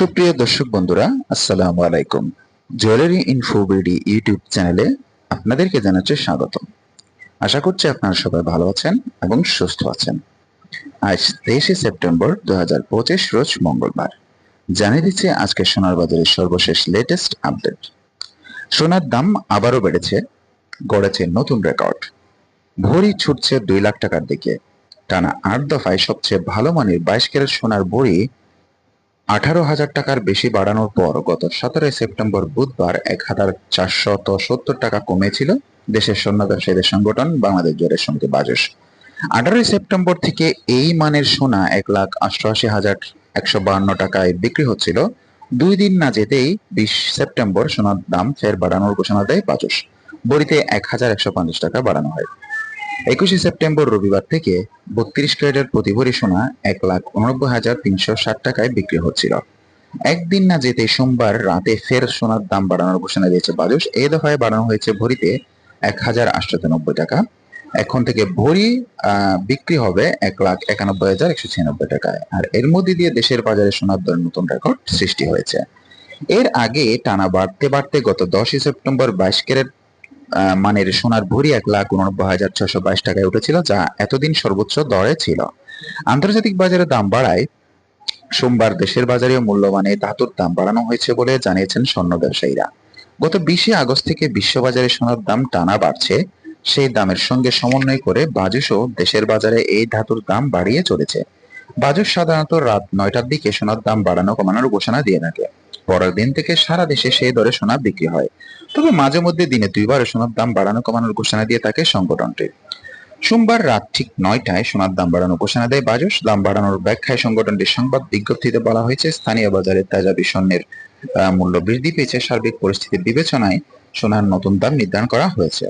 সুপ্রিয় দর্শক বন্ধুরা, আসসালামু আলাইকুম। জুয়েলারি ইনফো বিডি ইউটিউব চ্যানেলে আপনাদেরকে জানাচ্ছি স্বাগত আশা করছি আপনারা সবাই ভালো আছেন এবং সুস্থ আছেন। আজ তেইশে সেপ্টেম্বর দু হাজার পঁচিশ, রোজ মঙ্গলবার। জানিয়ে দিচ্ছি আজকে সোনার বাজারের সর্বশেষ লেটেস্ট আপডেট সোনার দাম আবারও বেড়েছে, গড়েছে নতুন রেকর্ড ভরি ছুটছে দুই লাখ টাকার দিকে। টানা আট দফায় সবচেয়ে ভালো মানের বাইশ ক্যারেট সোনার ভরি আঠারো হাজার টাকার বেশি বাড়ানোর পর গত সতেরোই সেপ্টেম্বর বুধবার এক হাজার চারশত সত্তর টাকা কমেছিল দেশের স্বর্ণ ব্যবসায়ীদের সংগঠন বাংলাদেশ জোরের সমিতি বাজস আঠারোই সেপ্টেম্বর থেকে এই মানের সোনা এক লাখ অষ্টআশি হাজার একশো বাহান্ন টাকায় বিক্রি হচ্ছিল। দুই দিন না যেতেই বিশ সেপ্টেম্বর সোনার দাম ফের বাড়ানোর ঘোষণা দেয় বাজস বড়িতে এক হাজার একশো পঞ্চাশ টাকা বাড়ানো হয়। একুশে সেপ্টেম্বর রবিবার থেকে বত্রিশ ক্যারেটের প্রতি ভরি সোনা এক লাখ উনব্বই হাজার তিনশো ষাট টাকায় বিক্রি হচ্ছিল। একদিন না যেতে সোমবার রাতে ফের সোনার দাম বাড়ানোর ঘোষণা দিয়েছে বাজুস এ দফায় বাড়ানো হয়েছে ভরিতে এক হাজার আটশো নব্বই টাকা। এখন থেকে ভরি বিক্রি হবে এক লাখ একানব্বই হাজার একশো ছিয়ানব্বই টাকায়। আর এর মধ্যে দিয়ে দেশের বাজারে সোনার দরের নতুন রেকর্ড সৃষ্টি হয়েছে। এর আগে টানা বাড়তে বাড়তে গত দশই সেপ্টেম্বর বাইশ ক্যারেট মানের সোনার ভরি এক লাখ উননব্বই হাজার ছশো বাইশ টাকায় উঠেছিল, যা এতদিন সর্বোচ্চ দরে ছিল। আন্তর্জাতিক বাজারে দাম বাড়ায়। সোমবার দেশের বাজারেও মূল্যমানে ধাতুর দাম বাড়ানো হয়েছে বলে জানিয়েছেন স্বর্ণ ব্যবসায়ীরা। গত বিশে আগস্ট থেকে বিশ্ববাজারে সোনার দাম টানা বাড়ছে। সেই দামের সঙ্গে সমন্বয় করে বাজুসও দেশের বাজারে এই ধাতুর দাম বাড়িয়ে চলেছে। বাজুস সাধারণত রাত নয়টার দিকে সোনার দাম বাড়ানো কমানোর ঘোষণা দিয়ে থাকে। পরের দিন থেকে সারা দেশে সেই দরে সোনা বিক্রি হয়। তবে মাঝে মধ্যে দিনে দুইবার সোনার দাম বাড়ানো কমানোর ঘোষণা দিয়ে থাকে সংগঠনটি। সোমবার রাত ঠিক নয়টায় সোনার দাম বাড়ানোর ঘোষণা দেয় বাজস দাম বাড়ানোর ব্যাখ্যায় সংগঠনটির সংবাদ বিজ্ঞপ্তিতে বলা হয়েছে, স্থানীয় বাজারে তেজাবি স্বর্ণের মূল্য বৃদ্ধি পেয়েছে। সার্বিক পরিস্থিতি বিবেচনায় সোনার নতুন দাম নির্ধারণ করা হয়েছে।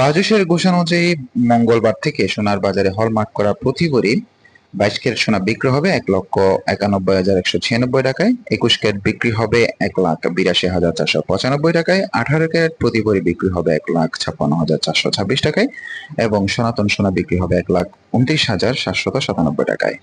বাজসের ঘোষণা অনুযায়ী মঙ্গলবার থেকে সোনার বাজারে হলমার্ক করা প্রতি বাইশ ক্যারেট সোনা বিক্রি হবে এক লক্ষ একানব্বই হাজার একশো ছিয়ানব্বই টাকায়। একুশ ক্যারেট বিক্রি হবে এক লাখ বিরাশি হাজার চারশো পঁচানব্বই টাকায়। আঠারো ক্যারেট প্রতি ভরি বিক্রি হবে এক লাখ ছাপ্পান্ন হাজার চারশো ছাব্বিশ টাকায় এবং সনাতন সোনা বিক্রি হবে এক লাখ উনত্রিশ হাজার সাতশত সাতানব্বই টাকায়।